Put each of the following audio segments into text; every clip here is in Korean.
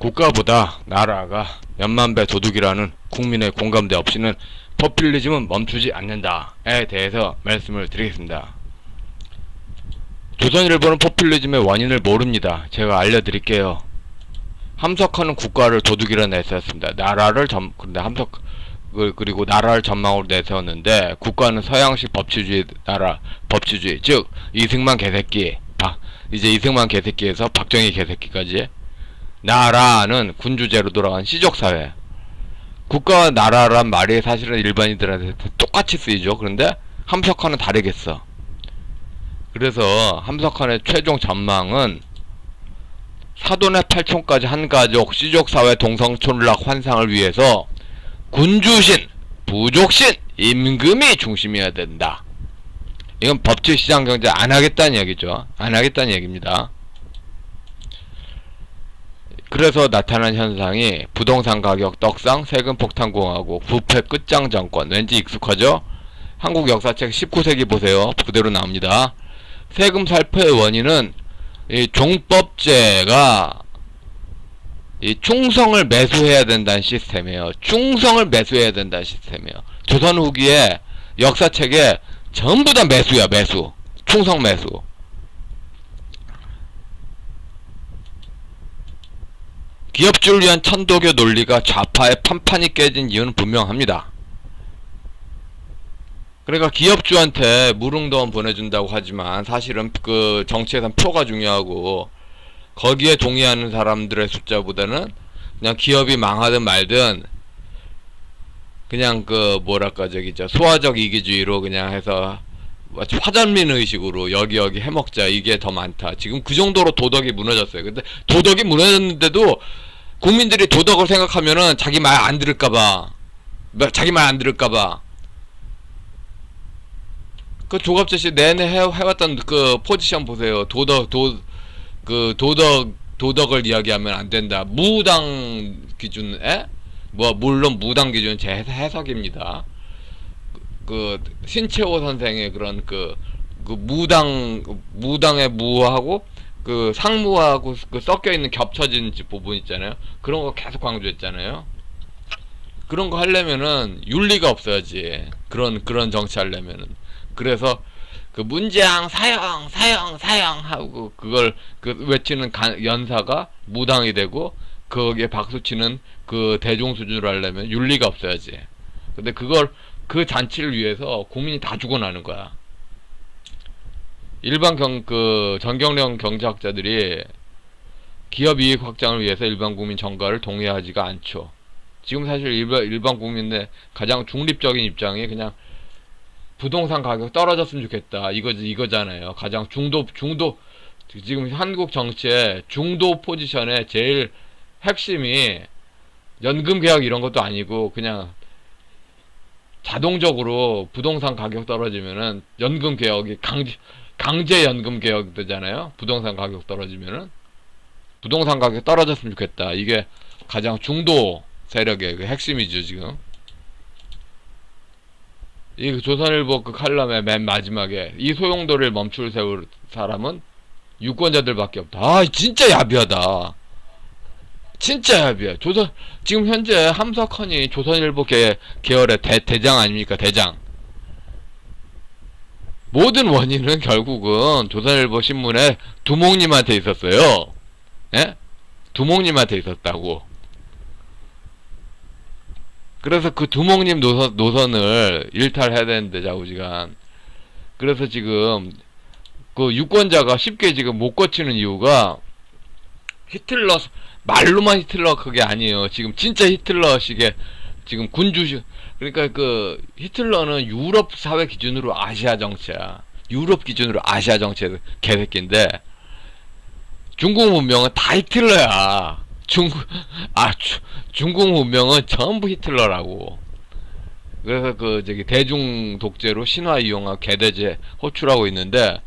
국가보다 나라가 연만배 도둑이라는 국민의 공감대 없이는 포퓰리즘은 멈추지 않는다에 대해서 말씀을 드리겠습니다. 조선일보는 포퓰리즘의 원인을 모릅니다. 제가 알려드릴게요. 함석하는 국가를 도둑이라 내세웠습니다. 나라를 점, 근데 함석, 그- 그리고 나라를 전망으로 내세웠는데 국가는 서양식 법치주의 나라, 법치주의, 즉 이승만 개새끼, 박, 이제 이승만 개새끼에서 박정희 개새끼까지 나라는 군주제로 돌아간 시족사회. 국가와 나라란 말이 사실은 일반인들한테 똑같이 쓰이죠. 그런데 함석헌은 다르겠어. 그래서 함석헌의 최종 전망은 사돈의 팔촌까지 한 가족 시족사회 동성촌락 환상을 위해서 군주신, 부족신, 임금이 중심이어야 된다. 이건 법치 시장 경제 안 하겠다는 얘기죠. 안 하겠다는 얘기입니다. 그래서 나타난 현상이 부동산 가격 떡상, 세금 폭탄 공화국, 부패 끝장 정권. 왠지 익숙하죠? 한국 역사책 19세기 보세요. 그대로 나옵니다. 세금 살포의 원인은 이 종법제가 이 충성을 매수해야 된다는 시스템이에요. 충성을 매수해야 된다는 시스템이에요. 조선 후기에 역사책에 전부 다 매수야, 매수. 충성 매수. 기업주를 위한 천도교 논리가 좌파의 판판이 깨진 이유는 분명합니다. 그러니까 기업주한테 무릉도원 보내준다고 하지만 사실은 그 정치에선 표가 중요하고 거기에 동의하는 사람들의 숫자보다는 그냥 기업이 망하든 말든 그냥 그 뭐랄까 저기 저 소화적 이기주의로 그냥 해서 마치 화전민 의식으로 여기 여기 해먹자 이게 더 많다. 지금 그 정도로 도덕이 무너졌어요. 근데 도덕이 무너졌는데도 국민들이 도덕을 생각하면은 자기 말 안 들을까봐 자기 말 안 들을까봐 그 조갑재 씨 내내 해, 해왔던 그 포지션 보세요. 도덕 도 그 도덕 도덕을 이야기하면 안 된다. 무당 기준에 뭐 물론 무당 기준 제 해석- 해석입니다. 그, 그 신채호 선생의 그런 그, 그 무당 무당의 무하고 그 상무하고 그 섞여 있는 겹쳐진 부분 있잖아요. 그런 거 계속 강조했잖아요. 그런 거 하려면은 윤리가 없어야지. 그런 그런 정치 하려면은. 그래서 그 문재앙 사형 사형 사형 하고 그걸 그 외치는 간- 연사가 무당이 되고 거기에 박수 치는 그 대중 수준으로 하려면 윤리가 없어야지. 근데 그걸 그 잔치를 위해서 국민이 다 죽어나는 거야. 일반 경 그 전경련 경제학자들이 기업 이익 확장을 위해서 일반 국민 정가를 동의하지가 않죠. 지금 사실 일반 일반 국민의 가장 중립적인 입장이 그냥 부동산 가격 떨어졌으면 좋겠다. 이거 이거잖아요. 가장 중도 중도 지금 한국 정치의 중도 포지션의 제일 핵심이 연금 개혁 이런 것도 아니고 그냥 자동적으로 부동산 가격 떨어지면은 연금 개혁이 강제 강제 연금 개혁 되잖아요. 부동산 가격 떨어지면은 부동산 가격 떨어졌으면 좋겠다. 이게 가장 중도 세력의 그 핵심이죠 지금. 이 조선일보 그 칼럼의 맨 마지막에 이 소용돌이를 멈출 세울 사람은 유권자들밖에 없다. 아 진짜 야비하다. 진짜 야비해. 조선 지금 현재 함석헌이 조선일보 계, 계열의 대, 대장 아닙니까 대장. 모든 원인은 결국은 조선일보 신문에 두목님한테 있었어요. 예? 두목님한테 있었다고. 그래서 그 두목님 노선, 노선을 일탈해야 되는데 좌우지간. 그래서 지금 그 유권자가 쉽게 지금 못 거치는 이유가 히틀러 말로만 히틀러 그게 아니에요. 지금 진짜 히틀러식의 지금 군주식 그러니까 그 히틀러는 유럽 사회 기준으로 아시아 정치야. 유럽 기준으로 아시아 정치의 개새끼인데 중국 문명은 다 히틀러야. 중국 아 주, 중국 문명은 전부 히틀러라고. 그래서 그 저기 대중 독재로 신화 이용한 개대제 호출하고 있는데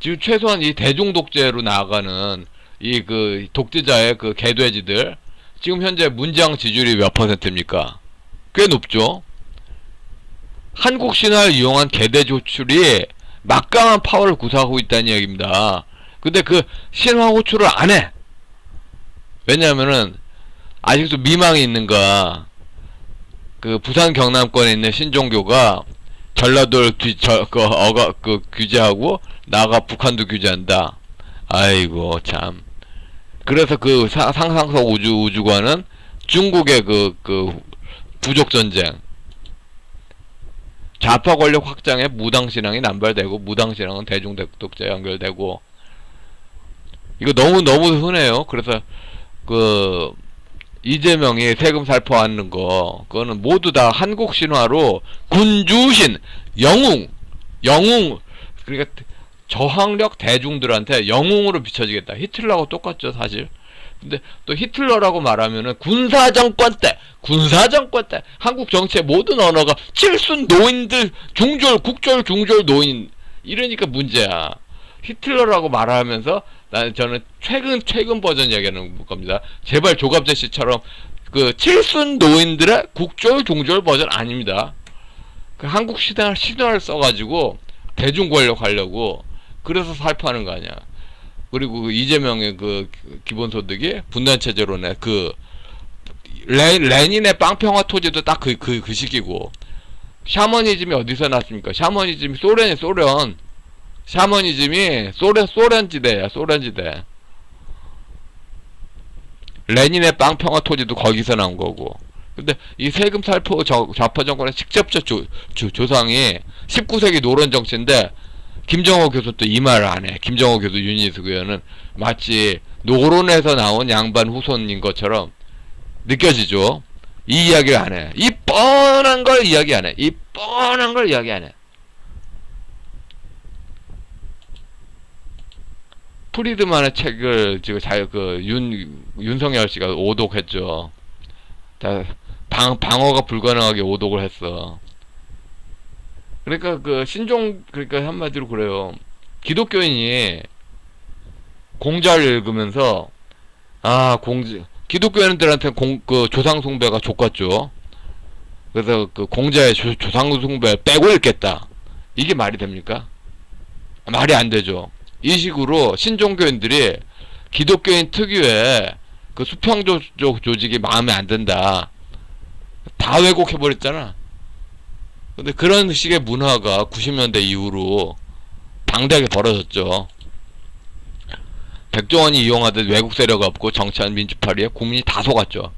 지금 최소한 이 대중 독재로 나아가는 이 그 독재자의 그 개돼지들 지금 현재 문장 지지율이 몇 퍼센트입니까? 꽤 높죠. 한국 신화를 이용한 개돼지 호출이 막강한 파워를 구사하고 있다는 얘기입니다. 근데 그 신화 호출을 안 해. 왜냐면은 아직도 미망이 있는가? 그 부산 경남권에 있는 신종교가 전라도를 뒤, 저, 그, 어가, 그, 규제하고, 나가 북한도 규제한다. 아이고, 참. 그래서 그 사- 상상석 우주, 우주관은 중국의 그, 그, 부족 전쟁. 좌파 권력 확장에 무당 신앙이 남발되고, 무당 신앙은 대중 독재 연결되고, 이거 너무, 너무 흔해요. 그래서, 그, 이재명이 세금 살포하는 거, 그거는 모두 다 한국 신화로 군주신, 영웅, 영웅, 그러니까 저항력 대중들한테 영웅으로 비춰지겠다. 히틀러하고 똑같죠, 사실. 근데 또 히틀러라고 말하면은 군사정권 때, 군사정권 때 한국 정치의 모든 언어가 칠순 노인들, 중졸, 국졸, 중졸 노인 이러니까 문제야. 히틀러라고 말하면서 나는 저는 최근 최근 버전 얘기하는 겁니다. 제발 조갑재 씨처럼 그 칠순 노인들의 국졸 중졸 버전 아닙니다. 그 한국 신화 신화를 써가지고 대중 권력 하려고 그래서 살포하는 거 아니야. 그리고 그 이재명의 그 기본소득이 분단 체제로네. 그 레, 레닌의 빵평화 토지도 딱 그 그 그 시기고. 샤머니즘이 어디서 났습니까? 샤머니즘이 소련이 소련. 샤머니즘이 소련 소련 지대야 소련 지대. 레닌의 빵평화 토지도 거기서 나온 거고. 근데 이 세금 살포 저, 좌파 정권의 직접적 조, 조, 조상이 19세기 노론 정치인데 김정호 교수 또 이 말을 안 해. 김정호 교수 유니스 의원은 마치 노론에서 나온 양반 후손인 것처럼 느껴지죠. 이 이야기를 안 해. 이 뻔한 걸 이야기 안 해. 이 뻔한 걸 이야기 안 해. 프리드만의 책을 지금 자그윤 윤석열 씨가 오독했죠. 다 방, 방어가 불가능하게 오독을 했어. 그러니까 그 신종 그러니까 한마디로 그래요. 기독교인이 공자를 읽으면서 아 공자 기독교인들한테 공 그 조상 숭배가 족같죠. 그래서 그 공자의 조, 조상 숭배 빼고 읽겠다. 이게 말이 됩니까? 말이 안 되죠. 이 식으로 신종교인들이 기독교인 특유의 그 수평조 조- 조직이 마음에 안 든다. 다 왜곡해버렸잖아. 근데 그런 식의 문화가 90년대 이후로 방대하게 벌어졌죠. 백종원이 이용하듯 외국 세력 없고 정치한 민주파리에 국민이 다 속았죠.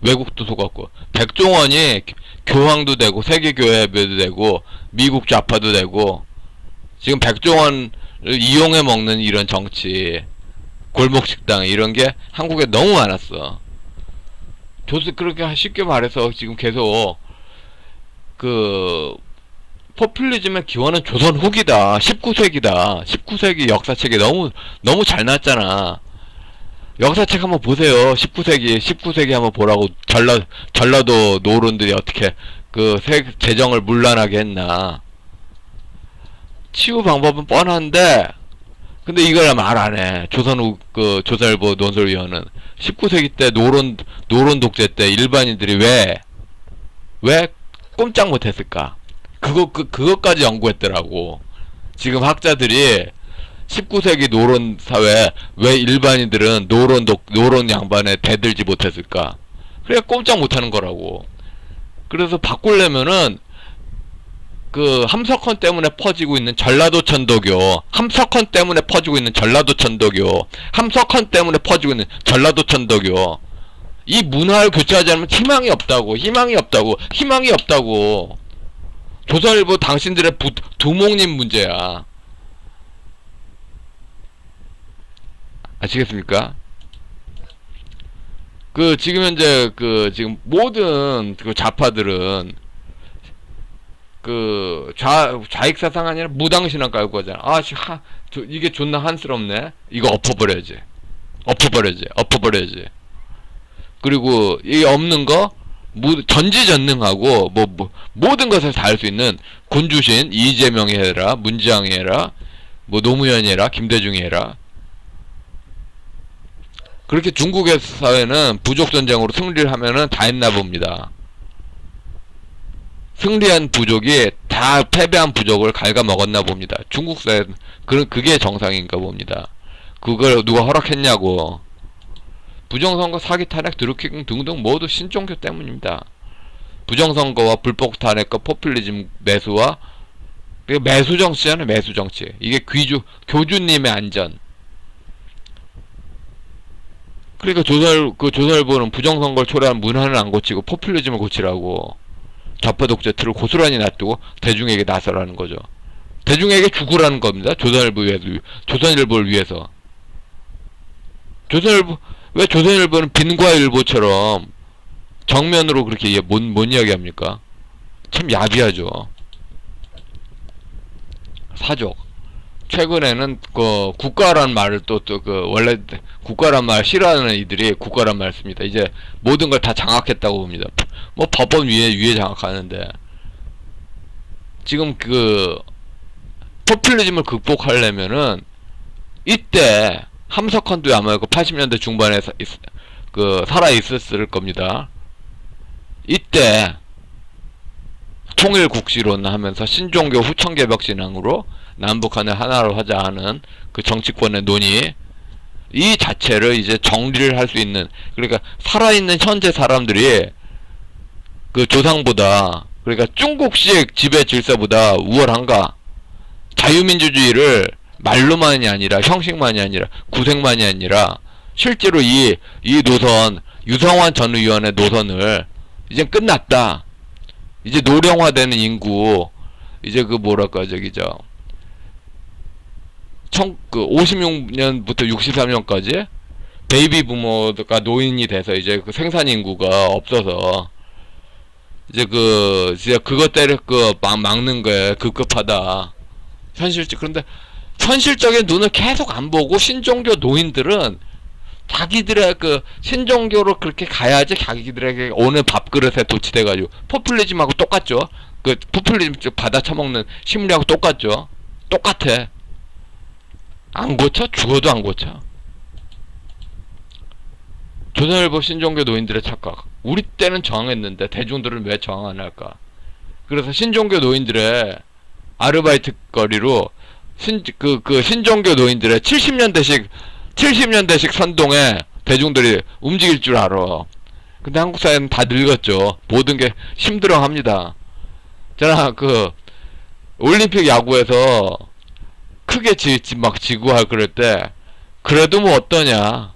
외국도 속았고 백종원이 교황도 되고 세계교회도 되고 미국 좌파도 되고 지금 백종원을 이용해 먹는 이런 정치 골목 식당 이런 게 한국에 너무 많았어. 조세 그렇게 쉽게 말해서 지금 계속 그 포퓰리즘의 기원은 조선 후기다. 19세기다. 19세기 역사책이 너무 너무 잘 났잖아. 역사책 한번 보세요. 19세기 19세기 한번 보라고 전라 전라도 노론들이 어떻게 그 세, 재정을 문란하게 했나. 치유 방법은 뻔한데 근데 이걸 말 안 해. 조선 후, 그 조선일보 논설위원은 19세기 때 노론 노론 독재 때 일반인들이 왜왜 꼼짝 못했을까? 그거 그 그것까지 연구했더라고. 지금 학자들이 19세기 노론 사회 왜 일반인들은 노론 독 노론 양반에 대들지 못했을까? 그래 꼼짝 못하는 거라고. 그래서 바꾸려면은 그 함석헌 때문에 퍼지고 있는 전라도 천도교, 함석헌 때문에 퍼지고 있는 전라도 천도교, 함석헌 때문에 퍼지고 있는 전라도 천도교. 이 문화를 교체하지 않으면 희망이 없다고, 희망이 없다고, 희망이 없다고. 조선일보 당신들의 부, 두목님 문제야. 아시겠습니까? 그 지금 현재 그 지금 모든 그 좌파들은 그 좌, 좌익 사상 아니라 무당 신앙 깔고 하잖아. 아, 씨, 하, 저, 이게 존나 한스럽네. 이거 엎어버려야지. 엎어버려야지. 엎어버려야지. 그리고 이 없는 거 무, 전지전능하고 뭐, 뭐 모든 것을 다 할 수 있는 군주신 이재명이 해라, 문지양이 해라, 뭐 노무현이 해라, 김대중이 해라. 그렇게 중국의 사회는 부족 전쟁으로 승리를 하면은 다 했나 봅니다. 승리한 부족이 다 패배한 부족을 갉아먹었나 봅니다. 중국 사회는 그런 그게 정상인가 봅니다. 그걸 누가 허락했냐고. 부정선거 사기 탄핵 드루킹 등등 모두 신종교 때문입니다. 부정선거와 불법 탄핵과 포퓰리즘 매수와 그 매수 정치잖아요 매수 정치 이게 귀주 교주님의 안전 그러니까 조선 그 조선일보는 부정선거를 초래한 문화는 안 고치고 포퓰리즘을 고치라고 좌파 독재 틀을 고스란히 놔두고 대중에게 나서라는 거죠. 대중에게 죽으라는 겁니다. 조선일보 위해서 조선일보를 위해서 조선일보 왜 조선일보는 빈과일보처럼 정면으로 그렇게 뭔, 뭔 이야기 합니까? 참 야비하죠. 사족. 최근에는 그 국가란 말을 또 또 그 원래 국가란 말 싫어하는 이들이 국가란 말 씁니다. 이제 모든 걸 다 장악했다고 봅니다. 뭐 법원 위에 위에 장악하는데 지금 그 포퓰리즘을 극복하려면은 이때 함석헌도 아마 그 80년대 중반에 사, 있, 그 살아 있었을 겁니다. 이때 통일 국시론 하면서 신종교 후천 개벽 신앙으로 남북한을 하나로 하자 하는 그 정치권의 논의 이 자체를 이제 정리를 할 수 있는 그러니까 살아있는 현재 사람들이 그 조상보다 그러니까 중국식 지배 질서보다 우월한가 자유민주주의를 말로만이 아니라 형식만이 아니라 구색만이 아니라 실제로 이 이 노선 유성환 전 의원의 노선을 이제 끝났다. 이제 노령화되는 인구 이제 그 뭐랄까 저기 저 청, 그 56년부터 63년까지 베이비 부모가 노인이 돼서 이제 그 생산 인구가 없어서 이제 그 이제 그것 때를 그막 막는 거에 급급하다. 현실적 그런데 현실적인 눈을 계속 안 보고 신종교 노인들은 자기들의 그 신종교로 그렇게 가야지 자기들에게 오늘 밥그릇에 도취돼가지고 포퓰리즘하고 똑같죠. 그 포퓰리즘 쪽 받아 처먹는 심리하고 똑같죠. 똑같아. 안 고쳐? 죽어도 안 고쳐. 조선일보 신종교 노인들의 착각. 우리 때는 저항했는데 대중들은 왜 저항 안 할까? 그래서 신종교 노인들의 아르바이트 거리로 신, 그, 그 신종교 노인들의 70년대식, 70년대식 선동에 대중들이 움직일 줄 알아. 근데 한국 사회는 다 늙었죠. 모든 게 힘들어 합니다. 제가 그, 올림픽 야구에서 크게 지, 지, 막 지고 할 그럴 때, 그래도 뭐 어떠냐.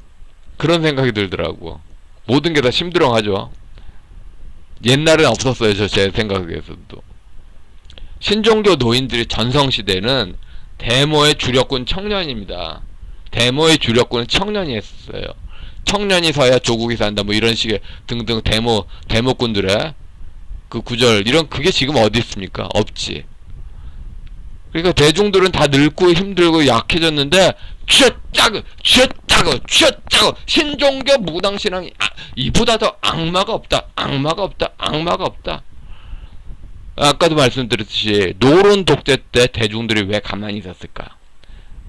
그런 생각이 들더라고. 모든 게 다 힘들어 하죠. 옛날엔 없었어요. 저 제 생각에서도. 신종교 노인들이 전성시대는 데모의 주력군 청년입니다. 데모의 주력군은 청년이 했었어요. 청년이 서야 조국이 산다 뭐 이런 식의 등등 데모 데모꾼들의 그 구절 이런 그게 지금 어디 있습니까? 없지. 그러니까 대중들은 다 늙고 힘들고 약해졌는데 쥐었짜고 쥐었짜고 쥐었짜고 신종교 무당신앙이 아, 이보다 더 악마가 없다 악마가 없다 악마가 없다 아까도 말씀드렸듯이 노론 독재 때 대중들이 왜 가만히 있었을까?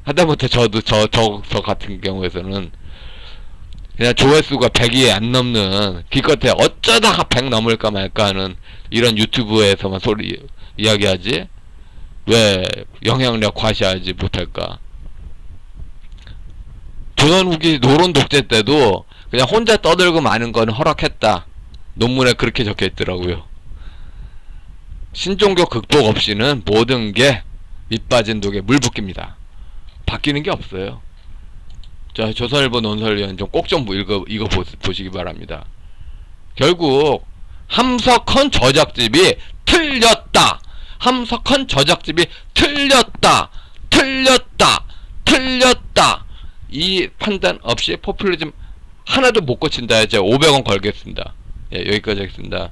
하다못해 저도 저, 저, 저 같은 경우에서는 그냥 조회수가 100이 안 넘는 기껏해 어쩌다가 100 넘을까 말까 하는 이런 유튜브에서만 소리 이야기하지? 왜 영향력 과시하지 못할까? 조선 후기 노론 독재 때도 그냥 혼자 떠들고 마는 건 허락했다. 논문에 그렇게 적혀 있더라고요 신종교 극복 없이는 모든 게 밑빠진 독에 물 붓깁니다. 바뀌는 게 없어요. 자, 조선일보 논설위원 좀꼭좀 읽어, 이거 보, 보시기 바랍니다. 결국, 함석헌 저작집이 틀렸다! 함석헌 저작집이 틀렸다! 틀렸다! 틀렸다! 이 판단 없이 포퓰리즘 하나도 못 고친다. 이제 500원 걸겠습니다. 예, 여기까지 하겠습니다.